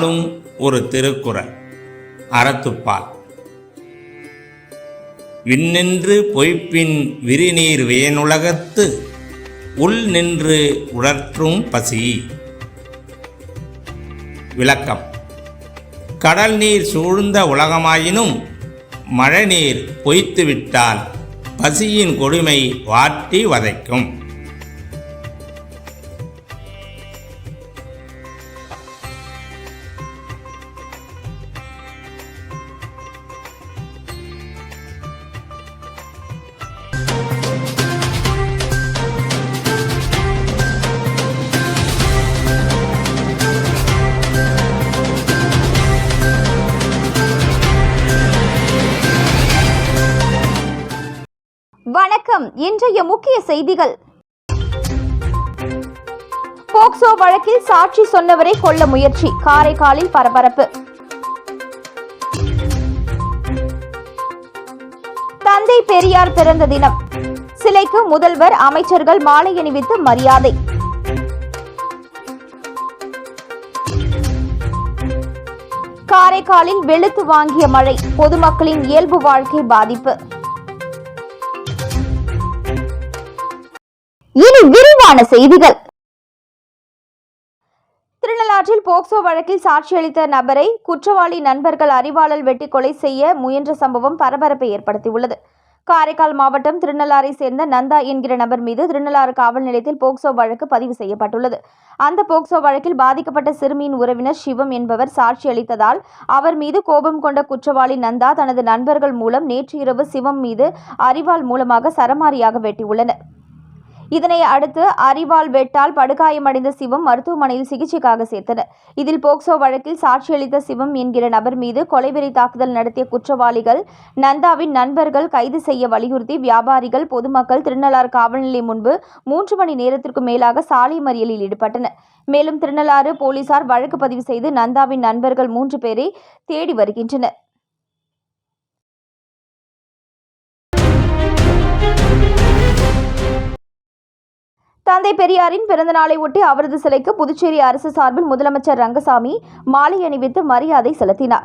நாளும் ஒரு திருக்குறள். அறத்துப்பால். விண்ணின்று பொய்ப்பின் விரிநீர் வேனுலகத்து உள் நின்று உணர்த்தும் பசி. விளக்கம். கடல் நீர் சூழ்ந்த உலகமாயினும் மழைநீர் பொய்த்துவிட்டால் பசியின் கொடுமை வாட்டி வதைக்கும். வணக்கம். இன்றைய முக்கிய செய்திகள். போக்சோ வழக்கில் சாட்சி சொன்னவரை கொல்ல முயற்சி. காரைக்காலில் பரபரப்பு. தந்தை பெரியார் பிறந்த தினம். சிலைக்கு முதல்வர் அமைச்சர்கள் மாலை அணிவித்து மரியாதை. காரைக்காலில் வெளுத்து வாங்கிய மழை. பொதுமக்களின் இயல்பு வாழ்க்கை பாதிப்பு. இனி விரிவான செய்திகள். திருநள்ளாற்றில் போக்சோ வழக்கில் சாட்சியளித்த நபரை குற்றவாளி நண்பர்கள் அறிவாளல் வெட்டி கொலை செய்ய முயன்ற சம்பவம் பரபரப்பை ஏற்படுத்தியுள்ளது. காரைக்கால் மாவட்டம் திருநள்ளாரை சேர்ந்த நந்தா என்கிற நபர் மீது திருநள்ளாறு காவல் நிலையத்தில் போக்சோ வழக்கு பதிவு செய்யப்பட்டுள்ளது. அந்த போக்சோ வழக்கில் பாதிக்கப்பட்ட சிறுமியின் உறவினர் சிவம் என்பவர் சாட்சி அளித்ததால் அவர் மீது கோபம் கொண்ட குற்றவாளி நந்தா தனது நண்பர்கள் மூலம் நேற்று இரவு சிவம் மீது அறிவால் மூலமாக சரமாரியாக வெட்டியுள்ளனர். இதனை அடுத்து அரிவாள் வெட்டால் படுகாயமடைந்த சிவம் மருத்துவமனையில் சிகிச்சைக்காக சேர்த்தனர். இதில் போக்சோ வழக்கில் சாட்சியளித்த சிவம் என்கிற நபர் மீது கொலைவெறி தாக்குதல் நடத்திய குற்றவாளிகள் நந்தாவின் நண்பர்கள் கைது செய்ய வலியுறுத்தி வியாபாரிகள் பொதுமக்கள் திருநள்ளாறு காவல் நிலையம் முன்பு மூன்று மணி நேரத்திற்கு மேலாக சாலை மறியலில் ஈடுபட்டனர். மேலும் திருநள்ளாறு போலீசார் வழக்கு பதிவு செய்து நந்தாவின் நண்பர்கள் மூன்று பேரை தேடி வருகின்றனர். தந்தை பெரியாரின் பிறந்தநாளை ஒட்டி அவரது சிலைக்கு புதுச்சேரி அரசு சார்பில் முதலமைச்சர் ரங்கசாமி மாலை அணிவித்து மரியாதை செலுத்தினார்.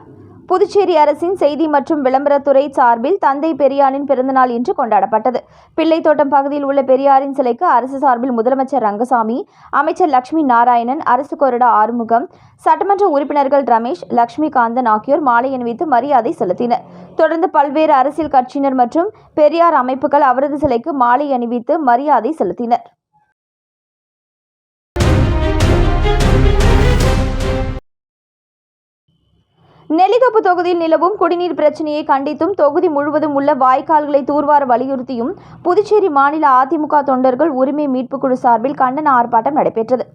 புதுச்சேரி அரசின் செய்தி மற்றும் விளம்பரத்துறை சார்பில் தந்தை பெரியாரின் பிறந்தநாள் இன்று கொண்டாடப்பட்டது. பிள்ளைத்தோட்டம் பகுதியில் உள்ள பெரியாரின் சிலைக்கு அரசு சார்பில் முதலமைச்சர் ரங்கசாமி அமைச்சர் லட்சுமி நாராயணன் அரசு கொறடா ஆறுமுகம் சட்டமன்ற உறுப்பினர்கள் ரமேஷ் லட்சுமிகாந்தன் ஆகியோர் மாலை அணிவித்து மரியாதை செலுத்தினர். தொடர்ந்து பல்வேறு அரசியல் கட்சியினர் மற்றும் பெரியார் அமைப்புகள் அவரது சிலைக்கு மாலை அணிவித்து மரியாதை செலுத்தினர். நெல்லிக்கப்பு தொகுதியில் நிலவும் குடிநீர் பிரச்சனையை கண்டித்தும் தொகுதி முழுவதும் உள்ள வாய்க்கால்களை தூர்வார வலியுறுத்தியும் புதுச்சேரி மாநில அதிமுக தொண்டர்கள் உரிமை மீட்புக் குழு சார்பில் கண்டன ஆர்ப்பாட்டம் நடைபெற்றது.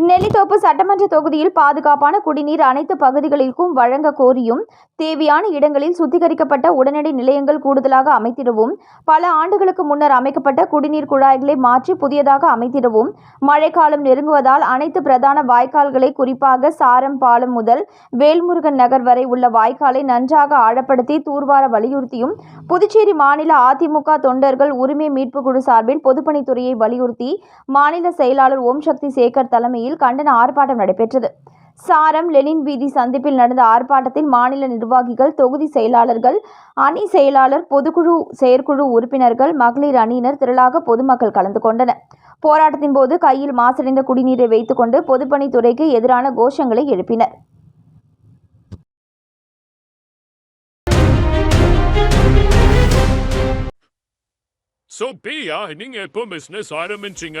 நெல்லித்தோப்பு சட்டமன்ற தொகுதியில் பாதுகாப்பான குடிநீர் அனைத்து பகுதிகளுக்கும் வழங்க கோரியும் தேவையான இடங்களில் சுத்திகரிக்கப்பட்ட உடனடி நிலையங்கள் கூடுதலாக அமைத்திடவும் பல ஆண்டுகளுக்கு முன்னர் அமைக்கப்பட்ட குடிநீர் குழாய்களை மாற்றி புதியதாக அமைத்திடவும் மழைக்காலம் நெருங்குவதால் அனைத்து பிரதான வாய்க்கால்களை குறிப்பாக சாரம் பாலம் முதல் வேல்முருகன் நகர் வரை உள்ள வாய்க்காலை நன்றாக ஆழப்படுத்தி தூர்வார வலியுறுத்தியும் புதுச்சேரி மாநில அதிமுக தொண்டர்கள் உரிமை மீட்புக் குழு சார்பில் பொதுப்பணித்துறையை வலியுறுத்தி மாநில செயலாளர் ஓம் சக்தி சேகர் தலைமையில் வீதியில் கண்டன ஆர்ப்பாட்டம் நடைபெற்றது. சாரம் லெனின் வீதி சந்திப்பில் நடந்த ஆர்ப்பாட்டத்தில் மாநில நிர்வாகிகள் தொகுதி செயலாளர்கள் அணி செயலாளர் பொதுக்குழு செயற்குழு உறுப்பினர்கள் மகளிர் அணியினர் திரளாக பொதுமக்கள் கலந்து கொண்டனர். போராட்டத்தின் போது கையில் மாசடைந்த குடிநீரை வைத்துக்கொண்டு பொதுப்பணித்துறைக்கு எதிரான கோஷங்களை எழுப்பினர். சோ பியா நீங்க எப்போ பிசினஸ் ஆரம்பிச்சீங்க?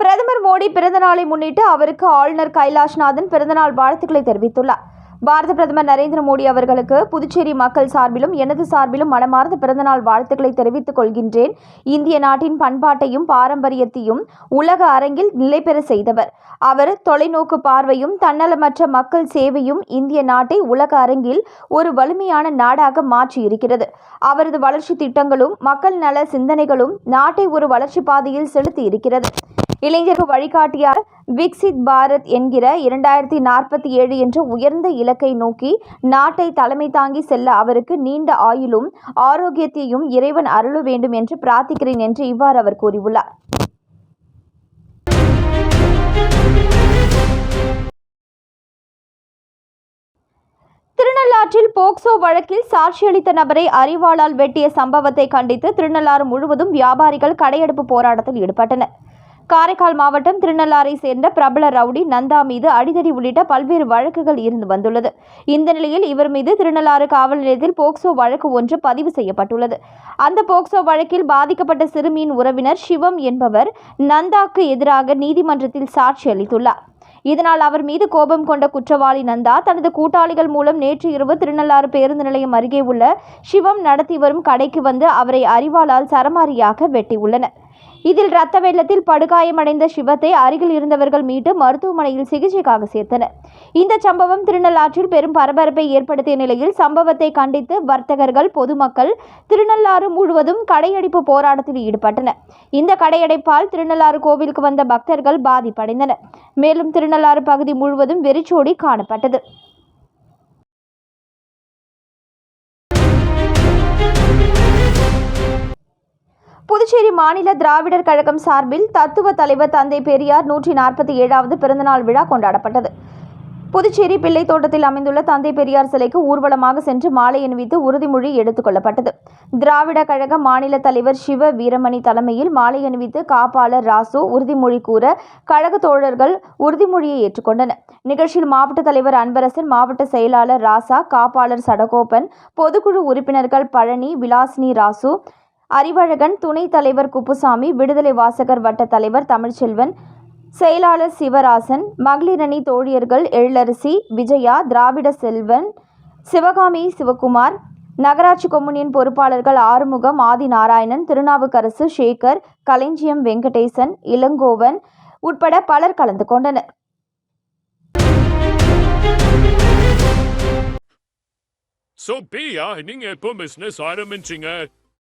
பிரதமர் மோடி பிறந்தநாளை முன்னிட்டு அவருக்கு ஆளுநர் கைலாஷ்நாதன் பிறந்தநாள் வாழ்த்துக்களை தெரிவித்துள்ளார். பாரத பிரதமர் நரேந்திர மோடி அவர்களுக்கு புதுச்சேரி மக்கள் சார்பிலும் எனது சார்பிலும் மனமார்ந்த பிறந்தநாள் வாழ்த்துக்களை தெரிவித்துக் கொள்கின்றேன். இந்திய நாட்டின் பண்பாட்டையும் பாரம்பரியத்தையும் உலக அரங்கில் நிலை பெற செய்தவர். அவர் தொலைநோக்கு பார்வையும் தன்னலமற்ற மக்கள் சேவையும் இந்திய நாட்டை உலக அரங்கில் ஒரு வலிமையான நாடாக மாற்றியிருக்கிறது. அவரது வளர்ச்சி திட்டங்களும் மக்கள் நல சிந்தனைகளும் நாட்டை ஒரு வளர்ச்சி பாதையில் செலுத்தி இருக்கிறது. இளைஞருக்கு வழிகாட்டியாக விக்சித் பாரத் என்கிற இரண்டாயிரத்தி நாற்பத்தி ஏழு என்ற உயர்ந்த இலக்கை நோக்கி நாட்டை தலைமை தாங்கி செல்ல அவருக்கு நீண்ட ஆயுளும் ஆரோக்கியத்தையும் இறைவன் அருள வேண்டும் என்று பிரார்த்திக்கிறேன் என்று இவ்வாறு அவர் கூறியுள்ளார். திருநள்ளாற்றில் போக்சோ வழக்கில் சாட்சியளித்த நபரை அறிவாளால் வெட்டிய சம்பவத்தை கண்டித்து திருநள்ளாறு முழுவதும் வியாபாரிகள் கடையெடுப்பு போராட்டத்தில் ஈடுபட்டனர். காரைக்கால் மாவட்டம் திருநள்ளாரை சேர்ந்த பிரபல ரவுடி நந்தா மீது அடிதடி உள்ளிட்ட பல்வேறு வழக்குகள் இருந்து வந்துள்ளது. இந்த நிலையில் இவர் மீது திருநள்ளாறு காவல் நிலையத்தில் போக்சோ வழக்கு ஒன்று பதிவு செய்யப்பட்டுள்ளது. அந்த போக்சோ வழக்கில் பாதிக்கப்பட்ட சிறுமியின் உறவினர் சிவம் என்பவர் நந்தாக்கு எதிராக நீதிமன்றத்தில் சாட்சி அளித்துள்ளார். இதனால் அவர் மீது கோபம் கொண்ட குற்றவாளி நந்தா தனது கூட்டாளிகள் மூலம் நேற்று இரவு திருநள்ளாறு பேருந்து நிலையம் அருகே உள்ள சிவம் நடத்தி வரும் கடைக்கு வந்து அவரை அறிவாளால் சரமாரியாக வெட்டியுள்ளனர். இதில் ரத்த வெள்ளத்தில் படுகாயமடைந்த சிவத்தை அருகில் இருந்தவர்கள் மீட்டு மருத்துவமனையில் சிகிச்சைக்காக சேர்த்தனர். இந்த சம்பவம் திருநள்ளாற்றில் பெரும் பரபரப்பை ஏற்படுத்திய நிலையில் சம்பவத்தை கண்டித்து வர்த்தகர்கள் பொதுமக்கள் திருநள்ளாறு முழுவதும் கடையடைப்பு போராட்டத்தில் ஈடுபட்டனர். இந்த கடையடைப்பால் திருநள்ளாறு கோவிலுக்கு வந்த பக்தர்கள் பாதிப்படைந்தனர். மேலும் திருநள்ளாறு பகுதி முழுவதும் வெறிச்சோடி காணப்பட்டது. புதுச்சேரி மாநில திராவிடர் கழகம் சார்பில் தத்துவ தலைவர் தந்தை பெரியார் நூற்றி நாற்பத்தி ஏழாவது பிறந்தநாள் விழா கொண்டாடப்பட்டது. புதுச்சேரி பிள்ளை தோட்டத்தில் அமைந்துள்ள தந்தை பெரியார் சிலைக்கு ஊர்வலமாக சென்று மாலை அணிவித்து உறுதிமொழி எடுத்துக் கொள்ளப்பட்டது. திராவிட கழக மாநில தலைவர் சிவ வீரமணி தலைமையில் மாலை அணிவித்து காப்பாளர் ராசு உறுதிமொழி கூற கழக தோழர்கள் உறுதிமொழியை ஏற்றுக்கொண்டனர். நிகழ்ச்சியில் மாவட்ட தலைவர் அன்பரசன் மாவட்ட செயலாளர் ராசா காப்பாளர் சடகோபன் பொதுக்குழு உறுப்பினர்கள் பழனி விலாசினி ராசு அறிவழகன் துணைத் தலைவர் குப்புசாமி விடுதலை வாசகர் வட்ட தலைவர் தமிழ்ச்செல்வன் செயலாளர் சிவராசன் மகளிரணி தோழியர்கள் எழிலரசி விஜயா திராவிட செல்வன் சிவகாமி சிவகுமார் நகராட்சி கொம்யூனியன் பொறுப்பாளர்கள் ஆறுமுகம் ஆதிநாராயணன் திருநாவுக்கரசு சேகர் களஞ்சியம் வெங்கடேசன் இளங்கோவன் உட்பட பலர் கலந்து கொண்டனர். So, Pia, நீங்க எப்போ பிசினஸ் ஆரம்பிச்சீங்க?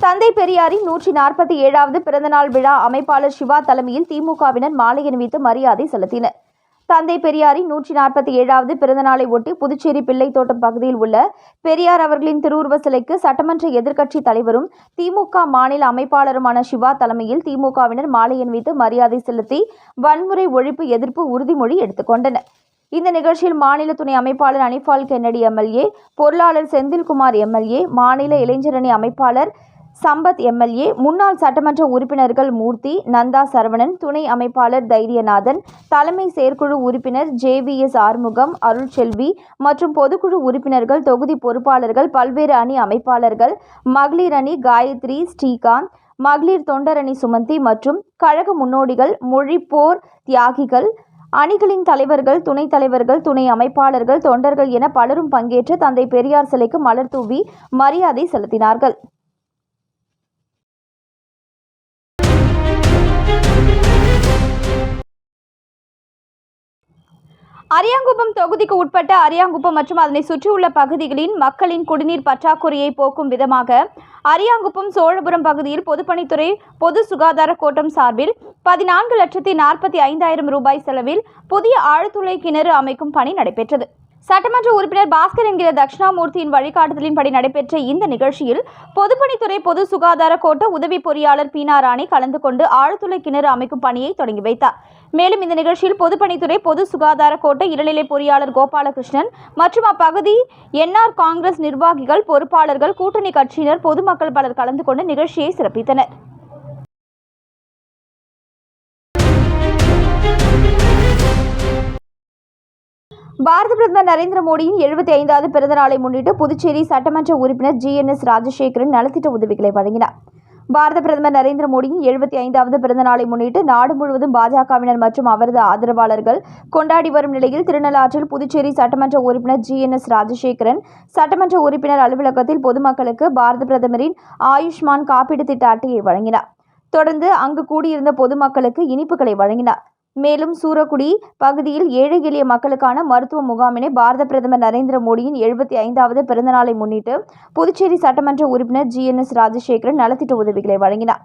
தந்தை பெரியாரின் நூற்றி நாற்பத்தி ஏழாவது பிறந்தநாள் விழா அமைப்பாளர் சிவா தலைமையில் திமுகவினர் மாலை அணிவித்து மரியாதை செலுத்தினர். தந்தை பெரியாரின் நூற்றி நாற்பத்தி ஏழாவது பிறந்தநாளை ஒட்டி புதுச்சேரி பிள்ளைத்தோட்டம் பகுதியில் உள்ள பெரியார் அவர்களின் திருவுருவ சிலைக்கு சட்டமன்ற எதிர்க்கட்சி தலைவரும் திமுக மாநில அமைப்பாளருமான சிவா தலைமையில் திமுகவினர் மாலை அணிவித்து மரியாதை செலுத்தி வன்முறை ஒழிப்பு எதிர்ப்பு உறுதிமொழி எடுத்துக்கொண்டனர் இந்த நிகழ்ச்சியில் மாநில துணை அமைப்பாளர் அனிஃபால் கென்னடி எம்எல்ஏ பொருளாளர் செந்தில்குமார் எம்எல்ஏ மாநில இளைஞரணி அமைப்பாளர் சம்பத் எம்எல்ஏ முன்னாள் சட்டமன்ற உறுப்பினர்கள் மூர்த்தி நந்தா சரவணன் துணை அமைப்பாளர் தைரியநாதன் தலைமை செயற்குழு உறுப்பினர் ஜேவிஎஸ் ஆறுமுகம் அருள்செல்வி மற்றும் பொதுக்குழு உறுப்பினர்கள் தொகுதி பொறுப்பாளர்கள் பல்வேறு அணி அமைப்பாளர்கள் மகளிர் அணி காயத்ரி ஸ்ரீகாந்த் மகளிர் தொண்டரணி சுமந்தி மற்றும் கழக முன்னோடிகள் மொழிப்போர் தியாகிகள் அணிகளின் தலைவர்கள் துணைத் தலைவர்கள் துணை அமைப்பாளர்கள் தொண்டர்கள் என பலரும் பங்கேற்று தந்தை பெரியார் சிலைக்கு மலர் தூவி மரியாதை செலுத்தினார்கள். அரியாங்குப்பம் தொகுதிக்கு உட்பட்ட அரியாங்குப்பம் மற்றும் அதனை சுற்றியுள்ள பகுதிகளின் மக்களின் குடிநீர் பற்றாக்குறையை போக்கும் விதமாக அரியாங்குப்பம் சோழபுரம் பகுதியில் பொதுப்பணித்துறை பொது சுகாதார கோட்டம் சார்பில் பதினான்கு லட்சத்தி நாற்பத்தி ஐந்தாயிரம் ரூபாய் செலவில் புதிய ஆழ்துளை கிணறு அமைக்கும் பணி நடைபெற்றது. சட்டமன்ற உறுப்பினர் பாஸ்கர் என்கிற தட்சிணாமூர்த்தியின் வழிகாட்டுதலின்படி நடைபெற்ற இந்த நிகழ்ச்சியில் பொதுப்பணித்துறை பொது சுகாதார கோட்ட உதவி பொறியாளர் பீனா ராணி கலந்து கொண்டு ஆழ்துளை கிணறு அமைக்கும் பணியை தொடங்கி வைத்தார். மேலும் இந்த நிகழ்ச்சியில் பொதுப்பணித்துறை பொது சுகாதார கோட்ட இளநிலை பொறியாளர் கோபாலகிருஷ்ணன் மற்றும் அப்பகுதி என்ஆர் காங்கிரஸ் நிர்வாகிகள் பொறுப்பாளர்கள் கூட்டணி கட்சியினர் பொதுமக்கள் பலர் கலந்து கொண்டு நிகழ்ச்சியை சிறப்பித்தனர். பாரத பிரதமர் நரேந்திர மோடியின் எழுபத்தி ஐந்தாவது பிறந்த நாளை முன்னிட்டு புதுச்சேரி சட்டமன்ற உறுப்பினர் ஜி என் எஸ் ராஜசேகரன் நலத்திட்ட உதவிகளை வழங்கினார். பாரத பிரதமர் நரேந்திர மோடியின் எழுபத்தி ஐந்தாவது பிறந்த நாளை முன்னிட்டு நாடு முழுவதும் பாஜகவினர் மற்றும் அவரது ஆதரவாளர்கள் கொண்டாடி வரும் நிலையில் திருநள்ளாற்றில் புதுச்சேரி சட்டமன்ற உறுப்பினர் ஜி என் எஸ் ராஜசேகரன் சட்டமன்ற உறுப்பினர் அலுவலகத்தில் பொதுமக்களுக்கு பாரத பிரதமரின் ஆயுஷ்மான் காப்பீடு திட்ட அட்டையை வழங்கினார். தொடர்ந்து அங்கு கூடியிருந்த பொதுமக்களுக்கு இனிப்புகளை வழங்கினார். மேலும் சூரக்குடி பகுதியில் ஏழை எளிய மக்களுக்கான மருத்துவ முகாமினை பாரத பிரதமர் நரேந்திர மோடியின் எழுபத்தி ஐந்தாவது பிறந்தநாளை முன்னிட்டு புதுச்சேரி சட்டமன்ற உறுப்பினர் ஜி. என். எஸ். ராஜசேகரன் நலத்திட்ட உதவிகளை வழங்கினார்.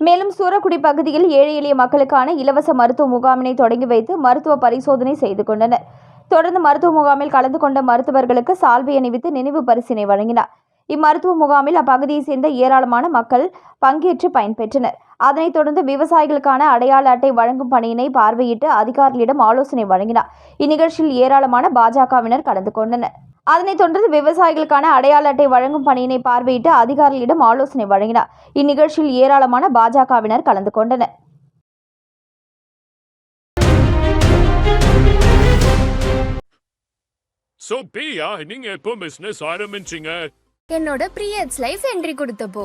மேலும் சூரக்குடி பகுதியில் ஏழை எளிய மக்களுக்கான இலவச மருத்துவ முகாமினை தொடங்கி வைத்து மருத்துவ பரிசோதனை செய்து கொண்டனர். தொடர்ந்து மருத்துவ முகாமில் கலந்து கொண்ட மருத்துவர்களுக்கு சால்வை அணிவித்து நினைவு பரிசினை வழங்கினார். இம்மருத்துவ முகாமில் அப்பகுதியைச் சேர்ந்த ஏராளமான மக்கள் பங்கேற்று பயன்பெற்றனர். அதனைத் தொடர்ந்து விவசாயிகளுக்கான அடையாள அட்டை வழங்கும் பணியினை பார்வையிட்டு அதிகாரிகளிடம் ஆலோசனை வழங்கினார். இந்நிகழ்ச்சியில் ஏராளமான பாஜகவினர் கலந்து கொண்டனர். அதனைத் தொடர்ந்து விவசாயிகளுக்கான அடையாள அட்டை வழங்கும் பணியினை பார்வையிட்டு அதிகாரிகளிடம் ஆலோசனை வழங்கினார். இந்நிகழ்ச்சியில் ஏராளமான பாஜகவினர் கலந்து கொண்டனர். So, பிரியா நீங்க எப்போ பிசினஸ் ஆரம்பிச்சீங்க? என்னோட ப்ரீயட்ஸ் லைஃப் என்ட்ரி கொடுத்தப்போ.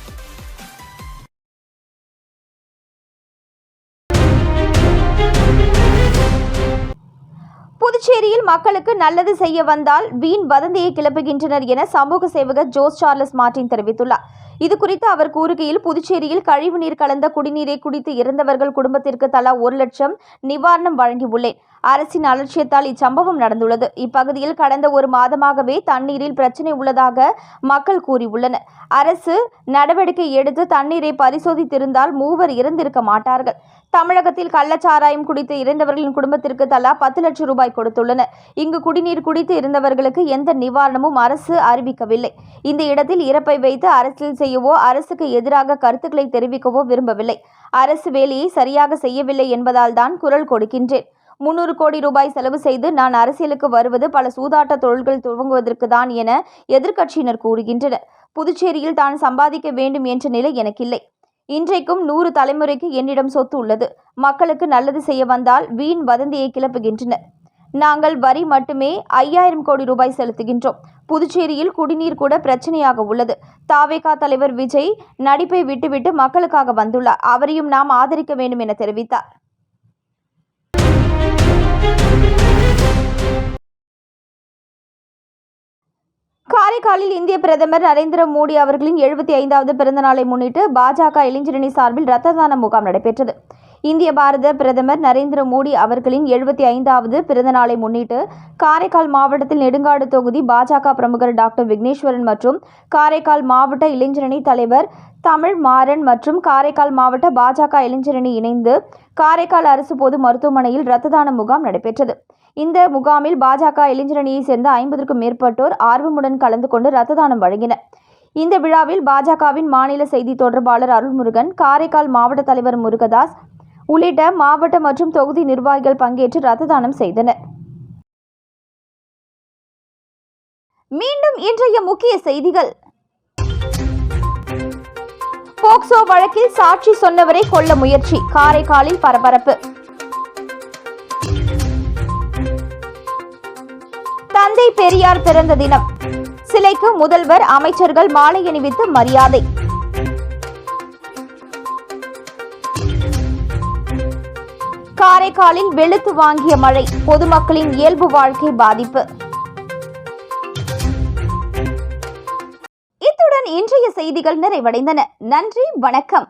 புதுச்சேரியில் மக்களுக்கு நல்லது செய்ய வந்தால் வீண் வதந்தியை கிளப்புகின்றனர் என சமூக சேவகர் ஜோஸ் சார்லஸ் மார்டின் தெரிவித்துள்ளார். இது குறித்து அவர் கூறுகையில் புதுச்சேரியில் கழிவுநீர் கலந்த குடிநீரை குடித்து இறந்தவர்கள் குடும்பத்திற்கு தலா ஒரு லட்சம் நிவாரணம் வழங்கியுள்ளேன். அரசின் அலட்சியத்தால் இச்சம்பவம் நடந்துள்ளது. இப்பகுதியில் கடந்த ஒரு மாதமாகவே தண்ணீரில் பிரச்சனை உள்ளதாக மக்கள் கூறியுள்ளனர். அரசு நடவடிக்கை எடுத்து தண்ணீரை பரிசோதித்திருந்தால் மூவர் இறந்திருக்க மாட்டார்கள். தமிழகத்தில் கள்ளச்சாராயம் குடித்து இறந்தவர்களின் குடும்பத்திற்கு தலா பத்து லட்சம் ரூபாய் கொடுத்துள்ளனர். இங்கு குடிநீர் குடித்து இருந்தவர்களுக்கு எந்த நிவாரணமும் அரசு அறிவிக்கவில்லை. இந்த இடத்தில் இறப்பை வைத்து அரசியல் செய்யவோ அரசுக்கு எதிராக கருத்துக்களை தெரிவிக்கவோ விரும்பவில்லை. அரசு வேலையை சரியாக செய்யவில்லை என்பதால் தான் குரல் கொடுக்கின்றேன். முன்னூறு கோடி ரூபாய் செலவு செய்து நான் அரசியலுக்கு வருவது பல சூதாட்ட தொழில்கள் துவங்குவதற்கு தான் என எதிர்க்கட்சியினர் கூறுகின்றனர். புதுச்சேரியில் தான் சம்பாதிக்க வேண்டும் என்ற நிலை எனக்கில்லை. இன்றைக்கும் நூறு தலைமுறைக்கு என்னிடம் சொத்து உள்ளது. மக்களுக்கு நல்லது செய்ய வந்தால் வீண் வதந்தியை கிளப்புகின்றனர். நாங்கள் வரி மட்டுமே ஐயாயிரம் கோடி ரூபாய் செலுத்துகின்றோம். புதுச்சேரியில் குடிநீர் கூட பிரச்சனையாக உள்ளது. தாவேகா தலைவர் விஜய் நடிப்பை விட்டுவிட்டு மக்களுக்காக வந்துள்ளார். அவரையும் நாம் ஆதரிக்க வேண்டும் என தெரிவித்தார். காரைக்காலில் இந்திய பிரதமர் நரேந்திர மோடி அவர்களின் எழுபத்தி ஐந்தாவது பிறந்த நாளை முன்னிட்டு பாஜக இளைஞரணி சார்பில் ரத்த தான முகாம் நடைபெற்றது. இந்திய பாரத பிரதமர் நரேந்திர மோடி அவர்களின் எழுபத்தி ஐந்தாவது பிறந்த நாளை முன்னிட்டு காரைக்கால் மாவட்டத்தில் நெடுங்காடு தொகுதி பாஜக பிரமுகர் டாக்டர் விக்னேஸ்வரன் மற்றும் காரைக்கால் மாவட்ட இளைஞரணி தலைவர் தமிழ் மாறன் மற்றும் காரைக்கால் மாவட்ட பாஜக இளைஞரணி இணைந்து காரைக்கால் அரசு பொது மருத்துவமனையில் இரத்த தான முகாம் நடைபெற்றது. இந்த முகாமில் பாஜக இளைஞரணியைச் சேர்ந்த ஐம்பதுக்கும் மேற்பட்டோர் ஆர்வமுடன் கலந்து கொண்டு இரத்த தானம் வழங்கினர். இந்த விழாவில் பாஜகவின் மாநில செய்தி தொடர்பாளர் அருள்முருகன் காரைக்கால் மாவட்ட தலைவர் முருகதாஸ் உள்ளிட்ட மாவட்ட மற்றும் தொகுதி நிர்வாகிகள் பங்கேற்று ரத்த தானம் செய்தனர். மீண்டும் இன்றைய முக்கிய செய்திகள். போக்சோ வழக்கில் சாட்சி சொன்னவரை கொல்ல முயற்சி காரைக்காலில் பரபரப்பு. தந்தை பெரியார் பிறந்த தினம். சிலைக்கு முதல்வர் அமைச்சர்கள் மாலை அணிவித்து மரியாதை. காரைக்காலில் வெளுத்து வாங்கிய மழை பொதுமக்களின் இயல்பு வாழ்க்கை பாதிப்பு. இத்துடன் இன்றைய செய்திகள் நிறைவடைந்தன. நன்றி வணக்கம்.